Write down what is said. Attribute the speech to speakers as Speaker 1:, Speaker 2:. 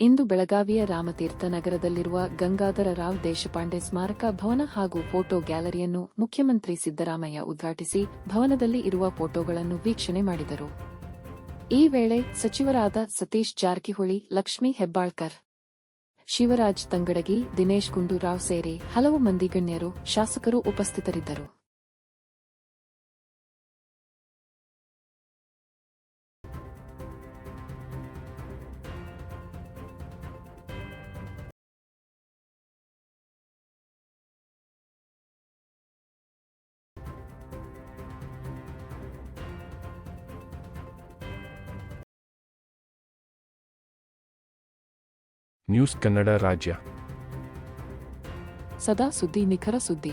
Speaker 1: ಇಂದು ಬೆಳಗಾವಿಯ ರಾಮತೀರ್ಥ ನಗರದಲ್ಲಿರುವ ಗಂಗಾಧರ ರಾವ್ ದೇಶಪಾಂಡೆ ಸ್ಮಾರಕ ಭವನ ಹಾಗೂ ಫೋಟೋ ಗ್ಯಾಲರಿಯನ್ನು ಮುಖ್ಯಮಂತ್ರಿ ಸಿದ್ದರಾಮಯ್ಯ ಉದ್ಘಾಟಿಸಿ ಭವನದಲ್ಲಿ ಇರುವ ಫೋಟೋಗಳನ್ನು ವೀಕ್ಷಣೆ ಮಾಡಿದರು. ಈ ವೇಳೆ ಸಚಿವರಾದ ಸತೀಶ್ ಜಾರಕಿಹೊಳಿ, ಲಕ್ಷ್ಮೀ ಹೆಬ್ಬಾಳ್ಕರ್, ಶಿವರಾಜ್ ತಂಗಡಗಿ, ದಿನೇಶ್ ಗುಂಡೂರಾವ್ ಸೇರಿ ಹಲವು ಮಂದಿ ಗಣ್ಯರು, ಶಾಸಕರು ಉಪಸ್ಥಿತರಿದ್ದರು.
Speaker 2: ನ್ಯೂಸ್ ಕನ್ನಡ ರಾಜ್ಯ.
Speaker 1: ಸದಾ ಸುದ್ದಿ ನಿಖರ ಸುದ್ದಿ.